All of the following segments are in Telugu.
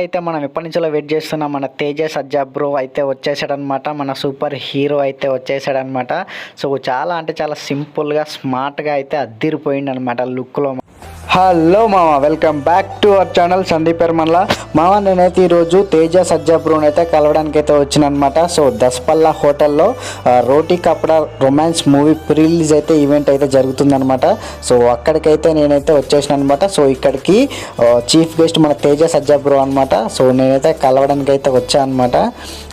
అయితే మనం ఎప్పటి నుంచో వెయిట్ చేస్తున్నాం? మన తేజ సజ్జా బ్రో అయితే వచ్చేసాడనమాట మన సూపర్ హీరో అయితే వచ్చేసాడనమాట సో చాలా అంటే చాలా సింపుల్గా స్మార్ట్గా అయితే అద్దిరిపోయింది అనమాట లుక్లో. హలో మామ welcome back to our channel Sandeep Ermanla. మామ నేనైతే ఈరోజు తేజ సజ్జా బ్రోన్ అయితే కలవడానికి అయితే వచ్చినమాట సో దస్పల్లా హోటల్లో Roti Kapada romance movie pre release అయితే ఈవెంట్ అయితే జరుగుతుందనమాట సో అక్కడికైతే నేనైతే వచ్చేసిన అనమాట సో ఇక్కడికి చీఫ్ గెస్ట్ మన తేజ సజ్జా బ్రో అనమాట సో నేనైతే కలవడానికి అయితే వచ్చాను అనమాట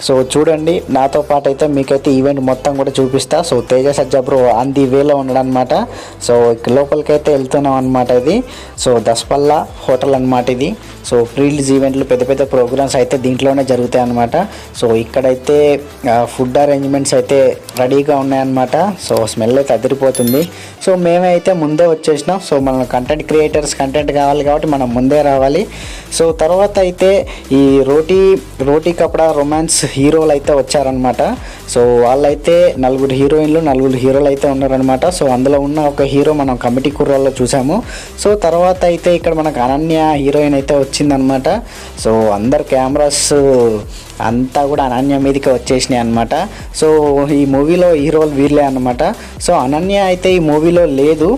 సో చూడండి నాతో పాటు అయితే మీకైతే ఈవెంట్ మొత్తం కూడా చూపిస్తా. So Teja Sajja bro on the వేలో ఉన్నాడనమాట సో లోపలికైతే వెళ్తున్నాం అనమాట ఇది. సో దసపల్లా హోటల్ అనమాట ఇది. సో ప్రీ ఈవెంట్లు పెద్ద పెద్ద ప్రోగ్రామ్స్ అయితే దీంట్లోనే జరుగుతాయి అనమాట సో ఇక్కడైతే ఫుడ్ అరేంజ్మెంట్స్ అయితే రెడీగా ఉన్నాయన్నమాట. సో స్మెల్ అయితే అదిరిపోతుంది. సో మేమైతే ముందే వచ్చేసినాం. సో మన కంటెంట్ క్రియేటర్స్ కంటెంట్ కావాలి కాబట్టి మనం ముందే రావాలి. సో తర్వాత అయితే ఈ రోటీ రోటీ కపడా రొమాన్స్ హీరోలు అయితే వచ్చారనమాట సో వాళ్ళైతే నలుగురు హీరోయిన్లు నలుగురు హీరోలు అయితే ఉన్నారనమాట సో అందులో ఉన్న ఒక హీరో మనం కమిటీ కుర్రాల్లో చూసాము. సో తర్వాత అయితే ఇక్కడ మనకు అనన్య హీరోయిన్ అయితే వచ్చిందనమాట సో అందరు కెమెరాస్ అంతా కూడా అనన్య మీదకి వచ్చేసినాయి అనమాట సో ఈ మూవీలో హీరోలు వీళ్ళే అనమాట సో అనన్య అయితే ఈ మూవీలో లేదు.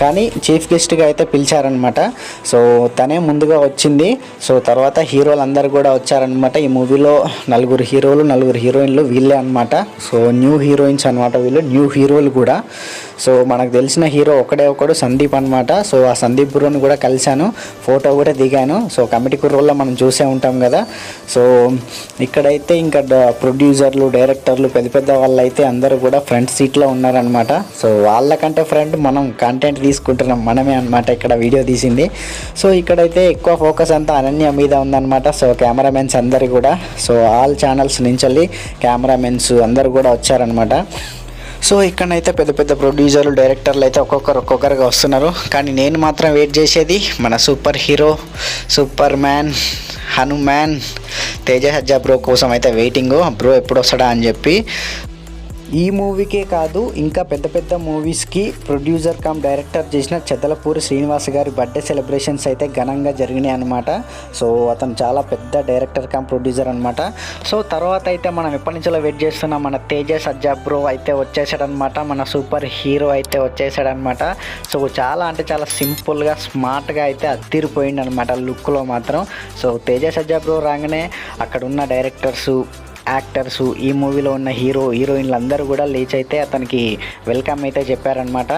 కానీ చీఫ్ గెస్ట్గా అయితే పిలిచారనమాట సో తనే ముందుగా వచ్చింది. సో తర్వాత హీరోలు అందరు కూడా వచ్చారనమాట ఈ మూవీలో నలుగురు హీరోలు నలుగురు హీరోయిన్లు వీళ్ళే అనమాట సో న్యూ హీరోయిన్స్ అనమాట వీళ్ళు న్యూ హీరోలు కూడా. సో మనకు తెలిసిన హీరో ఒకడే ఒకడు సందీప్ అనమాట సో ఆ సందీప్ బ్రోని కూడా కలిశాను. ఫోటో కూడా దిగాను. సో కమిటీ కుర్రోల్లో మనం చూసే ఉంటాం కదా. సో ఇక్కడైతే ఇంకా డ- ప్రొడ్యూసర్లు డైరెక్టర్లు పెద్ద పెద్ద వాళ్ళు అయితే అందరూ కూడా ఫ్రంట్ సీట్లో ఉన్నారనమాట సో వాళ్ళకంటే ఫ్రంట్ మనం కంటెంట్ తీసుకుంటున్నాం మనమే అనమాట ఇక్కడ వీడియో తీసింది. సో ఇక్కడైతే ఎక్కువ ఫోకస్ అంతా అనన్య మీద ఉందన్నమాట. సో కెమెరామెన్స్ అందరు కూడా సో ఆల్ ఛానల్స్ నుంచి వెళ్ళి కెమెరామెన్స్ అందరు కూడా వచ్చారనమాట సో ఇక్కడైతే పెద్ద పెద్ద ప్రొడ్యూసర్లు డైరెక్టర్లు అయితే ఒక్కొక్కరు ఒక్కొక్కరుగా వస్తున్నారు. కానీ నేను మాత్రం వెయిట్ చేసేది మన super hero superman Hanuman Teja Sajja bro కోసం అయితే వెయిటింగ్. బ్రో ఎప్పుడు వస్తాడా అని చెప్పి ఈ మూవీకే కాదు ఇంకా పెద్ద పెద్ద మూవీస్కి ప్రొడ్యూసర్ కమ్ డైరెక్టర్ చేసిన చెదలపూరి శ్రీనివాస్ గారి బర్త్డే సెలబ్రేషన్స్ అయితే ఘనంగా జరిగినాయి అనమాట సో అతను చాలా పెద్ద డైరెక్టర్ కమ్ ప్రొడ్యూసర్ అనమాట సో తర్వాత అయితే మనం ఎప్పటి నుంచో వెయిట్ చేస్తున్న. మన తేజ సజ్జా బ్రో అయితే వచ్చేసాడనమాట మన సూపర్ హీరో అయితే వచ్చేసాడనమాట సో చాలా అంటే చాలా సింపుల్గా స్మార్ట్గా అయితే అత్తిరిపోయింది అనమాట లుక్లో మాత్రం. సో తేజ సజ్జా బ్రో రాగానే అక్కడ ఉన్న డైరెక్టర్సు యాక్టర్స్ ఈ మూవీలో ఉన్న హీరో హీరోయిన్లు అందరూ కూడా లేచి అయితే అతనికి వెల్కమ్ అయితే చెప్పారనమాట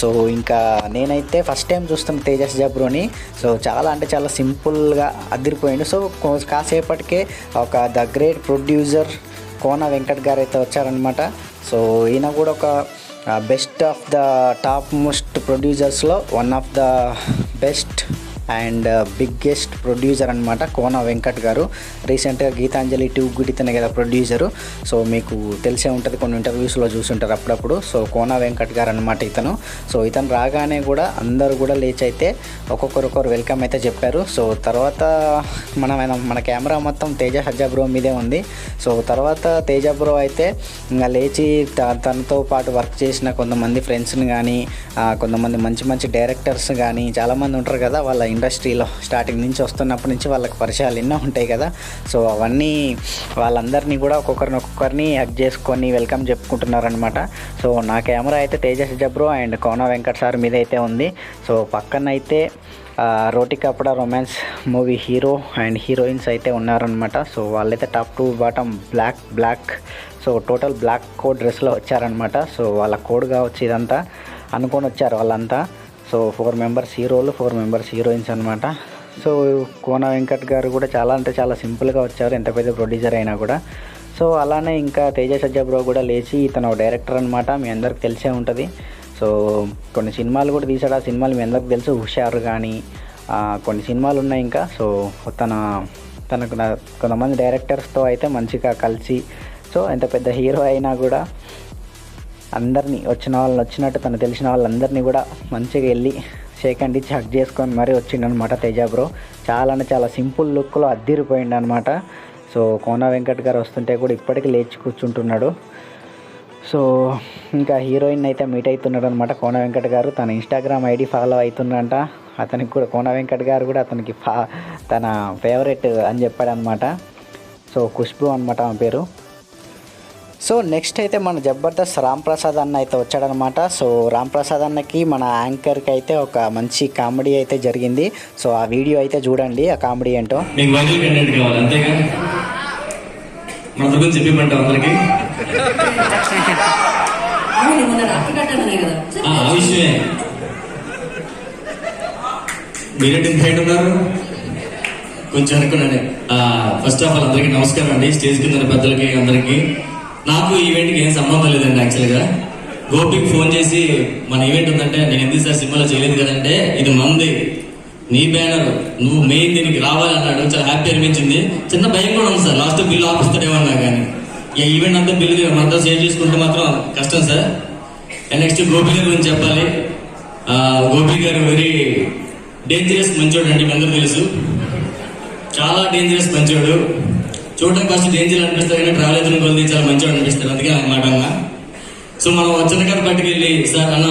సో ఇంకా నేనైతే ఫస్ట్ టైం చూస్తున్న తేజస్ జబ్రోని. సో చాలా అంటే చాలా సింపుల్గా అదిరిపోయాడు. సో కాసేపటికే ఒక the great producer Kona Venkat garu అయితే వచ్చారనమాట సో ఈయన కూడా ఒక best of the top most ప్రొడ్యూసర్స్లో one of the best and biggest producer అనమాట కోన వెంకట్ గారు. రీసెంట్గా గీతాంజలి ట్యూబ్ గుడితనే కదా ప్రొడ్యూసరు సో మీకు తెలిసే ఉంటుంది కొన్ని ఇంటర్వ్యూస్లో చూసుంటారు అప్పుడప్పుడు. సో కోన వెంకట్ గారు అనమాట ఇతను. సో ఇతను రాగానే కూడా అందరూ కూడా లేచి అయితే ఒక్కొక్కరొకరు వెల్కమ్ అయితే చెప్పారు. సో తర్వాత మన మన- కెమెరా మొత్తం తేజ హజ్జా బ్రో మీదే ఉంది. సో తర్వాత తేజ బ్రో అయితే ఇంకా లేచి తనతో పాటు వర్క్ చేసిన కొంతమంది ఫ్రెండ్స్ని కానీ కొంతమంది మంచి మంచి డైరెక్టర్స్ కానీ చాలామంది ఉంటారు కదా వాళ్ళ ఇండస్ట్రీలో స్టార్టింగ్ నుంచి వస్తున్నప్పటి నుంచి వాళ్ళకి పరిచయాలు ఎన్నో ఉంటాయి కదా. సో అవన్నీ వాళ్ళందరినీ కూడా ఒక్కొక్కరిని ఒక్కొక్కరిని హక్ చేసుకొని వెల్కమ్ చెప్పుకుంటున్నారనమాట సో నా కెమెరా అయితే తేజస్ జబ్రో అండ్ కోన వెంకట్ సార్ మీద అయితే ఉంది. సో పక్కన అయితే ఆ, Kapada romance movie hero and heroines అయితే ఉన్నారనమాట సో వాళ్ళైతే top to bottom black black so total black code డ్రెస్లో వచ్చారనమాట సో వాళ్ళ కోడ్ కావచ్చు ఇదంతా. అనుకొని వచ్చారు వాళ్ళంతా. సో ఫోర్ మెంబర్స్ హీరోలు ఫోర్ మెంబర్స్ హీరోయిన్స్ అనమాట సో కోన వెంకట్ గారు కూడా చాలా అంటే చాలా సింపుల్గా వచ్చారు ఎంత పెద్ద ప్రొడ్యూసర్ అయినా కూడా. సో అలానే ఇంకా తేజ సజ్జా బ్రో కూడా లేచి ఇతను డైరెక్టర్ అనమాట మీ అందరికి తెలిసే ఉంటుంది. సో కొన్ని సినిమాలు కూడా తీసాడు ఆ సినిమాలు మీ అందరికి తెలుసు హుషారు కానీ కొన్ని సినిమాలు ఉన్నాయి ఇంకా. సో తన తనకు కొంతమంది డైరెక్టర్స్తో అయితే మంచిగా కలిసి సో ఎంత పెద్ద హీరో అయినా కూడా అందరినీ వచ్చిన వాళ్ళని వచ్చినట్టు తను తెలిసిన వాళ్ళందరినీ కూడా మంచిగా వెళ్ళి షేక్ అండ్ ఇచ్చి హక్ చేసుకొని మరీ వచ్చిండనమాట తేజ బ్రో. చాలా అంటే చాలా సింపుల్ లుక్లో అద్దిరిపోయిండు అనమాట సో కోన వెంకట్ గారు వస్తుంటే కూడా ఇప్పటికీ లేచి కూర్చుంటున్నాడు. సో ఇంకా హీరోయిన్ అయితే మీట్ అవుతున్నాడు అనమాట కోన వెంకట్ గారు. తన ఇన్స్టాగ్రామ్ ఐడి ఫాలో అవుతుందంట. అతనికి కూడా కోన వెంకట్ గారు కూడా అతనికి ఫా తన ఫేవరెట్ అని చెప్పాడనమాట. సో ఖుష్బు అనమాట ఆమె పేరు. సో నెక్స్ట్ అయితే మన జబర్దస్త్ రామ్ ప్రసాద్ అన్న అయితే వచ్చాడనమాట. సో రామ్ ప్రసాద్ అన్నకి మన యాంకర్కి అయితే ఒక మంచి కామెడీ అయితే జరిగింది. సో ఆ వీడియో అయితే చూడండి ఆ కామెడీ ఏంటో. కొంచెం అనుకున్నాను. ఫస్ట్ ఆఫ్ ఆల్ అందరికీ నమస్కారం అండి. స్టేజ్ కింద పెద్దలకి అందరికీ. నాకు ఈవెంట్కి ఏం సంబంధం లేదండి యాక్చువల్గా గోపికి ఫోన్ చేసి మన ఈవెంట్ ఉందంటే నేను ఎందుకు సార్ సినిమాలో చేయలేదు కదంటే ఇది మంది. నీ బ్యానర్ నువ్వు మెయిన్ దీనికి రావాలన్నాడు చాలా హ్యాపీ అనిపించింది. చిన్న భయం కూడా ఉంది సార్. లాస్ట్ బిల్లు ఆపిస్తాడేమన్నా కానీ. ఈ ఈవెంట్ అంతా బిల్లు మనతో సేవ్ చేసుకుంటే మాత్రం కష్టం సార్. అండ్ నెక్స్ట్ గోపి గారి గురించి చెప్పాలి. గోపి గారు వెరీ డేంజరస్ మంచోడు అండి మీ అందరూ తెలుసు. చాలా డేంజరస్ మంచోడు. చూడడానికి ఫస్ట్ డేంజర్ అనిపిస్తుంది కానీ ట్రావెల్ అయితే కొద్ది చాలా మంచిగా అనిపిస్తారు అందుకే అన్నమాట అన్న. సో మనం వచ్చిన చిన్న పట్టుకెళ్ళి సార్ అన్న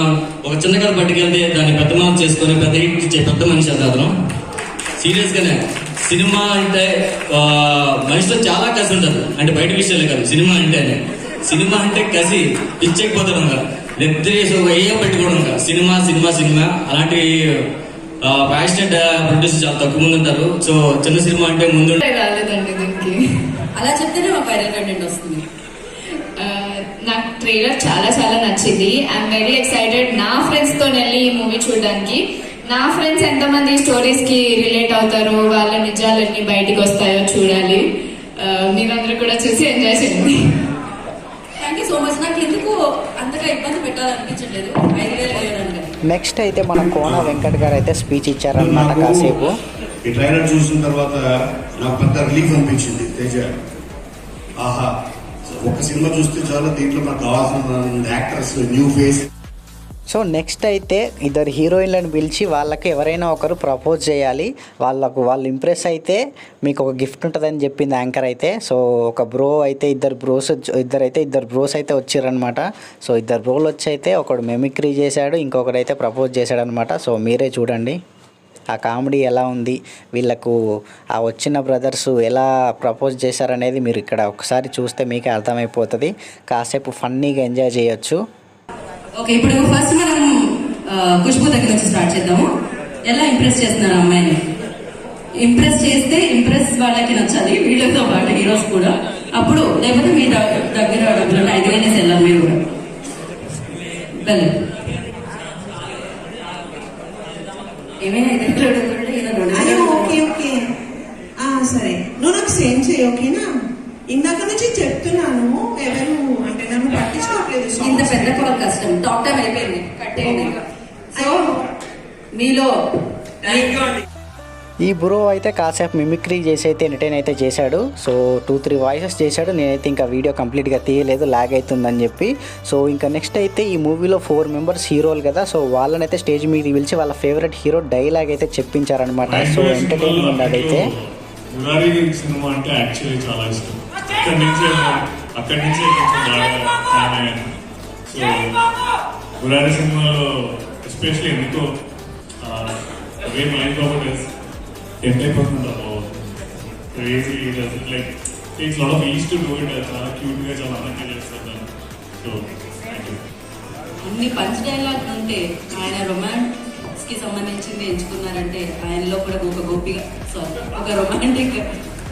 ఒక చిన్న కారు పట్టుకెళ్తే దాన్ని పెద్ద మార్పు చేసుకొని పెద్ద ఇచ్చే పెద్ద మనిషి అది అతను. సీరియస్ గానే. సినిమా అంటే మనిషిలో చాలా కసి ఉంటుంది. అంటే బయట విషయాలే కాదు సినిమా అంటేనే. సినిమా అంటే కసి పిచ్చెక్కిపోతాడు నిద్ర వేసి ఒక ఏ పెట్టుకోవడం సినిమా సినిమా సినిమా అలాంటి ప్యాషనెట్ ప్రొడ్యూసర్ చాలా తక్కువ మంది ఉంటారు. సో చిన్న సినిమా అంటే ముందు రాలేదండి దీనికి. అలా చెప్తేనే మాకు వైరల్ కంటెంట్ వస్తుంది. ఆ, నాకు ట్రైలర్ చాలా చాలా నచ్చింది. ఐఎమ్ వెరీ ఎక్సైటెడ్ నా ఫ్రెండ్స్తో వెళ్ళి ఈ మూవీ చూడడానికి. నా ఫ్రెండ్స్ ఎంతమంది స్టోరీస్కి రిలేట్ అవుతారు వాళ్ళ నిజాలన్నీ బయటికి వస్తాయో చూడాలి. మీరందరూ కూడా చూసి ఎంజాయ్ చేయండి. థ్యాంక్ యూ సో మచ్ నాకు ఎందుకు అంతగా ఇబ్బంది పెట్టాలనిపించట్లేదు. ఐదు వేలు నెక్స్ట్ అయితే మన కోన వెంకట్ గారు అయితే స్పీచ్ ఇచ్చారనమాట కాసేపు. ఈ ట్రైలర్ చూసిన తర్వాత నాకు పెద్ద రిలీఫ్ అనిపించింది తేజ. ఆహా ఒక సినిమా చూస్తే చాలా దీంట్లో మనకు కావాల్సిన actors new face so next అయితే ఇద్దరు హీరోయిన్లను పిలిచి వాళ్ళకి ఎవరైనా ఒకరు ప్రపోజ్ చేయాలి. వాళ్ళకు వాళ్ళు ఇంప్రెస్ అయితే మీకు ఒక గిఫ్ట్ ఉంటుందని చెప్పింది యాంకర్ అయితే. సో ఒక బ్రో అయితే ఇద్దరు బ్రోస్ ఇద్దరు అయితే ఇద్దరు బ్రోస్ అయితే వచ్చారనమాట సో ఇద్దరు బ్రోలు వచ్చి అయితే ఒకడు మెమిక్రీ చేశాడు ఇంకొకడైతే ప్రపోజ్ చేశాడనమాట సో మీరే చూడండి. ఆ కామెడీ ఎలా ఉంది? వీళ్ళకు ఆ వచ్చిన బ్రదర్స్ ఎలా ప్రపోజ్ చేశారనేది మీరు ఇక్కడ ఒకసారి చూస్తే మీకే అర్థమైపోతుంది. కాసేపు ఫన్నీగా ఎంజాయ్ చేయొచ్చు. ఓకే ఇప్పుడు ఫస్ట్ మనం ఖుష్బు దగ్గర నుంచి స్టార్ట్ చేద్దాము. ఎలా ఇంప్రెస్ చేస్తున్నారు అమ్మాయిని? ఇంప్రెస్ చేస్తే ఇంప్రెస్ వాళ్ళకి నచ్చాలి వీళ్ళతో పాటు హీరోస్ కూడా. అప్పుడు లేకపోతే మీ దగ్గర దగ్గర డబ్బులు ఐదు వేలు వెళ్ళాలి మీరు కూడా. వెళ్ళండి. ఏమైనా ఓకే ఓకే. సరే. నువ్వు నాకు సేమ్ చేయి ఓకేనా? ఇందాక నుంచి చెప్తున్నాను ఎవరు అంటే నన్ను పట్టించుకోవట్లేదు. ఇంత పెద్ద కూడా కష్టం టాక్ టైం అయిపోయింది. కట్టేయండి. సో మీలో ఈ బ్రో అయితే కాసేపు మిమిక్రీ చేసి అయితే ఎంటర్టైన్ అయితే చేశాడు. సో టూ త్రీ వాయిసెస్ చేశాడు. నేనైతే ఇంకా వీడియో కంప్లీట్గా తీయలేదు లాగ్ అవుతుందని చెప్పి. సో ఇంకా నెక్స్ట్ అయితే ఈ మూవీలో ఫోర్ మెంబర్స్ హీరోలు కదా. సో వాళ్ళనైతే స్టేజ్ మీద పిలిచి వాళ్ళ ఫేవరెట్ హీరో డైలాగ్ అయితే చెప్పించారనమాట సో ఎంటర్టైనింగ్ ఉంది అదైతే సినిమా అంటే యాక్చువల్లీ చాలా ఇష్టం. అక్కడి నుంచే అక్కడి నుంచే కొంచెం బాగా ఫ్యాన్ అయ్యాను. సో మురారి సినిమాలో ఎస్పెషల్లీ ఎందుకో అవే mind properties crazy like it's lot of is to do it చాలా క్యూట్గా చాలా అందంగా చేస్తారు సో అన్ని పంచ్ డైలాగ్ ఉంటే ఆయన రొమాన్స్కి సంబంధించింది ఎంచుకున్నారంటే ఆయనలో కూడా ఒక గోపిగా సారీ ఒక రొమాంటిక్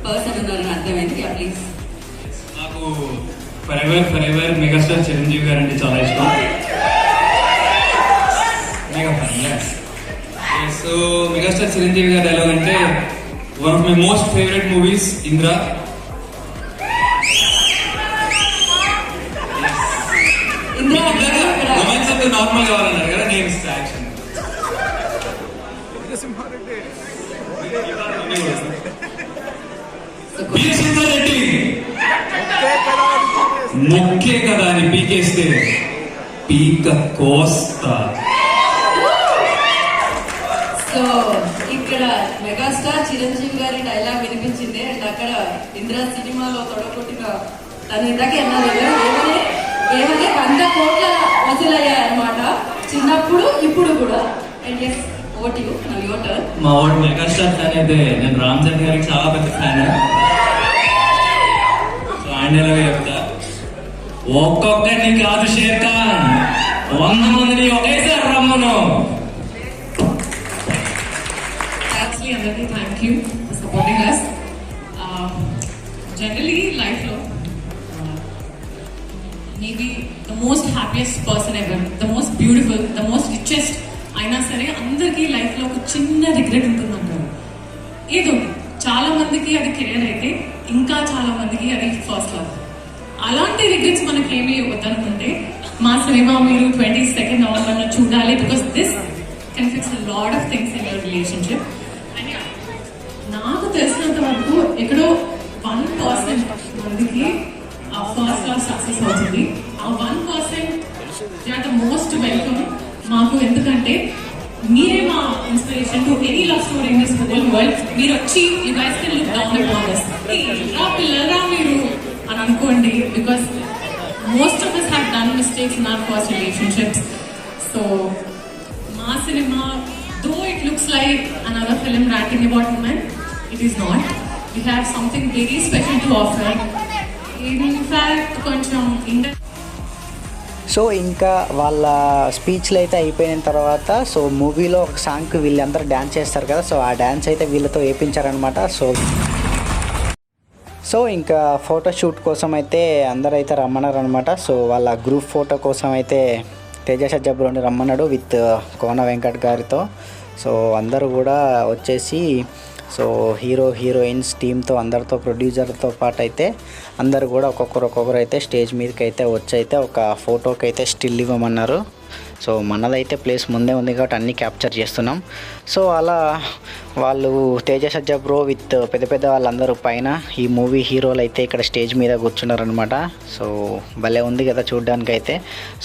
పర్సన్ ఉన్నారని అర్థమైంది ప్లీజ్ నాకు for ever for ever megastar Chiranjeevi garu అంటే చాలా ఇష్టం మెగా సో మెగాస్టార్ చిరంజీవి గారు డైలాగ్ అంటే one of my most favourite movies Indra అంటే నార్మల్ కావాలన్నారు కదా నేను యాక్షన్ మొక్కే కదా అని పీకేస్తే పీక కోస్తా. సో ఇక్కడ మెగాస్టార్ చిరంజీవి గారి డైలాగ్ వినిపించింది. అండ్ అక్కడ ఇంద్ర సినిమాలో తొడగొట్టిన తను ఇందాక అన్నారు ఏమని? ఏమని? వంద కోట్ల వసూలయ్యాయి అనమాట చిన్నప్పుడు ఇప్పుడు కూడా. అండ్ ఎస్ ఓట్ మా వాడు మెగాస్టార్ ఫ్యాన్ అయితే నేను రామ్ చరణ్ గారికి చాలా పెద్ద ఫ్యాన్. సో ఆయన ఎలాగో చెప్తా ఒక్కొక్కరిని కాదు షేర్ ఖాన్ వంద మందిని ఒకేసారి రమ్మను. యాక్చువల్లీ అందరికీ thank you supporting us generally లైఫ్లో maybe the most happiest person ever the most beautiful the most richest అయినా సరే అందరికీ లైఫ్లో ఒక చిన్న రిగ్రెట్ ఉంటుందంటారు. ఏదో చాలా మందికి అది కెరియర్ అయితే ఇంకా చాలా మందికి అది ఫస్ట్ లవ్ అలాంటి రిగ్రెట్స్ మనకి ఏమి వద్దనుకుంటే మా సినిమా మీరు ట్వంటీ సెకండ్ నవంబర్ చూడాలి because this can fix lot of things in your relationship and నాకు తెలిసినంత వరకు ఎక్కడో వన్ పర్సెంట్ మందికి ఆ ఫస్ట్ క్లాస్ సక్సెస్ అవుతుంది. ఆ one percent they are the most welcome మాకు ఎందుకంటే మీరే మా inspiration to any love story in this whole world మీరు వచ్చి you guys can look down upon us. రా పిల్లరా మీరు. అని అనుకోండి because most of us have done mistakes in our first relationships so మా cinema though it looks like another film writing about women it is not we have something very special to offer in fact కొంచెం ఇండస్ సో ఇంకా వాళ్ళ స్పీచ్లు అయితే అయిపోయిన తర్వాత సో మూవీలో ఒక సాంగ్కి వీళ్ళందరూ డ్యాన్స్ చేస్తారు కదా సో ఆ డ్యాన్స్ అయితే వీళ్ళతో వేయించారనమాట సో సో ఇంకా ఫోటోషూట్ కోసం అయితే అందరూ అయితే రమ్మన్నారు అనమాట సో వాళ్ళ గ్రూప్ ఫోటో కోసం అయితే తేజ సజ్జబ్రోని రమ్మన్నాడు విత్ కోన వెంకట్ గారితో. సో అందరూ కూడా వచ్చేసి సో హీరో హీరోయిన్స్ టీమ్తో అందరితో ప్రొడ్యూసర్తో పాటు అయితే అందరు కూడా ఒక్కొక్కరు ఒక్కొక్కరు అయితే స్టేజ్ మీదకి అయితే వచ్చి అయితే ఒక ఫోటోకి అయితే స్టిల్ ఇవ్వమన్నారు. సో మనదైతే ప్లేస్ ముందే ఉంది కాబట్టి అన్నీ క్యాప్చర్ చేస్తున్నాం. సో అలా వాళ్ళు తేజ సజ్జ బ్రో విత్ పెద్ద పెద్ద వాళ్ళందరూ పైన ఈ మూవీ హీరోలు అయితే ఇక్కడ స్టేజ్ మీద కూర్చున్నారనమాట సో భలే ఉంది కదా చూడ్డానికైతే.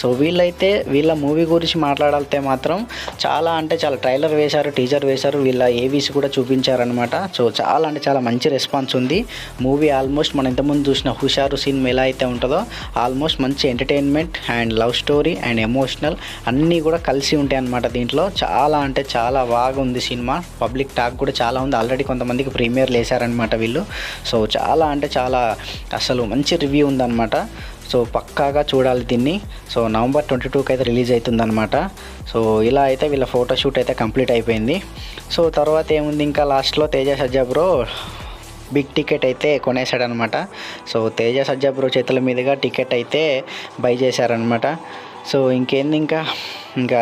సో వీళ్ళైతే వీళ్ళ మూవీ గురించి మాట్లాడాలితే మాత్రం చాలా అంటే చాలా ట్రైలర్ వేశారు టీజర్ వేశారు వీళ్ళ ఏవీస్ కూడా చూపించారనమాట సో చాలా అంటే చాలా మంచి రెస్పాన్స్ ఉంది. మూవీ ఆల్మోస్ట్ మనం ఇంతకుముందు చూసిన హుషారు సినిమా ఎలా అయితే ఉంటుందో ఆల్మోస్ట్ మంచి entertainment and love story and emotional అన్నీ కూడా కలిసి ఉంటాయి అన్నమాట దీంట్లో. చాలా అంటే చాలా బాగుంది సినిమా. పబ్లిక్ టాక్ కూడా చాలా ఉంది. ఆల్రెడీ కొంతమందికి ప్రీమియర్లు వేశారనమాట వీళ్ళు. సో చాలా అంటే చాలా అసలు మంచి రివ్యూ ఉందన్నమాట. సో పక్కాగా చూడాలి దీన్ని. సో నవంబర్ ట్వంటీ టూకి అయితే రిలీజ్ అవుతుందన్నమాట. సో ఇలా అయితే వీళ్ళ ఫోటోషూట్ అయితే కంప్లీట్ అయిపోయింది. సో తర్వాత ఏముంది? ఇంకా లాస్ట్లో Teja Sajja bro big ticket అయితే కొనేసాడనమాట సో తేజ సజ్జా బ్రో చేతుల మీదుగా టికెట్ అయితే బై చేశారనమాట సో ఇంకేంది ఇంకా? ఇంకా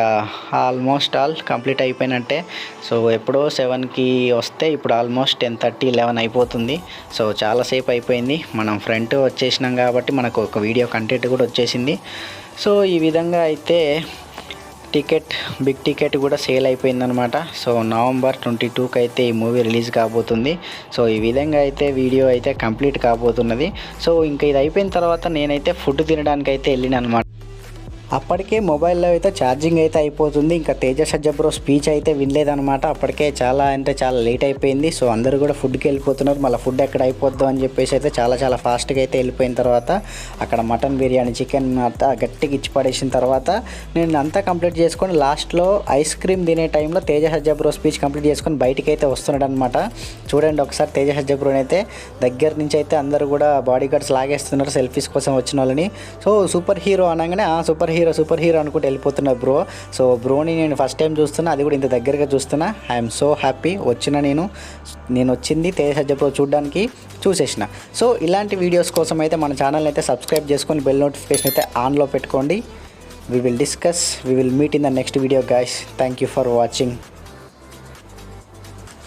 ఆల్మోస్ట్ ఆల్ కంప్లీట్ అయిపోయినట్టే. సో ఎప్పుడో సెవెన్కి వస్తే ఇప్పుడు ఆల్మోస్ట్ టెన్ థర్టీ లెవెన్ అయిపోతుంది. సో చాలాసేపు అయిపోయింది. మనం ఫ్రంట్ వచ్చేసినాం కాబట్టి మనకు ఒక వీడియో కంటెంట్ కూడా వచ్చేసింది. సో ఈ విధంగా అయితే టికెట్ బిగ్ టికెట్ కూడా సేల్ అయిపోయిందనమాట సో నవంబర్ ట్వంటీ టూకి అయితే ఈ మూవీ రిలీజ్ కాబోతుంది. సో ఈ విధంగా అయితే వీడియో అయితే కంప్లీట్ కాబోతున్నది. సో ఇంకా ఇది అయిపోయిన తర్వాత నేనైతే ఫుడ్ తినడానికి అయితే వెళ్ళిన అనమాట అప్పటికే మొబైల్లో అయితే ఛార్జింగ్ అయితే అయిపోతుంది. ఇంకా తేజ సజ్జబ్రో స్పీచ్ అయితే వినలేదనమాట అప్పటికే చాలా అంటే చాలా లేట్ అయిపోయింది. సో అందరూ కూడా ఫుడ్కి వెళ్ళిపోతున్నారు. మళ్ళీ ఫుడ్ ఎక్కడ అయిపోద్దు అని చెప్పేసి అయితే చాలా చాలా ఫాస్ట్గా అయితే వెళ్ళిపోయిన తర్వాత అక్కడ మటన్ బిర్యానీ చికెన్ అంతా గట్టిగా ఇచ్చి పడేసిన తర్వాత నేను అంతా కంప్లీట్ చేసుకొని లాస్ట్లో ఐస్ క్రీమ్ తినే టైంలో తేజ సజ్జబ్రో స్పీచ్ కంప్లీట్ చేసుకొని బయటికి అయితే వస్తున్నాడు అనమాట చూడండి ఒకసారి తేజ సజ్జబ్రోని అయితే దగ్గర నుంచి అయితే అందరూ కూడా బాడీ గార్డ్స్ లాగేస్తున్నారు. సెల్ఫీస్ కోసం వచ్చిన వాళ్ళని. సో సూపర్ హీరో అనగానే ఆ super hero hero super hero అనుకుంటూ వెళ్ళిపోతున్నారు బ్రో. సో బ్రోని నేను ఫస్ట్ టైం చూస్తున్నా అది కూడా ఇంత దగ్గరగా చూస్తున్నా. ఐఎమ్ సో హ్యాపీ వచ్చిన నేను నేను వచ్చింది తేజ సజ్జప్రో చూడడానికి చూసేసిన. సో ఇలాంటి వీడియోస్ కోసం అయితే మన ఛానల్ని అయితే సబ్స్క్రైబ్ చేసుకొని బెల్ నోటిఫికేషన్ అయితే ఆన్లో పెట్టుకోండి. We will discuss we will meet in the next video guys. Thank you for watching.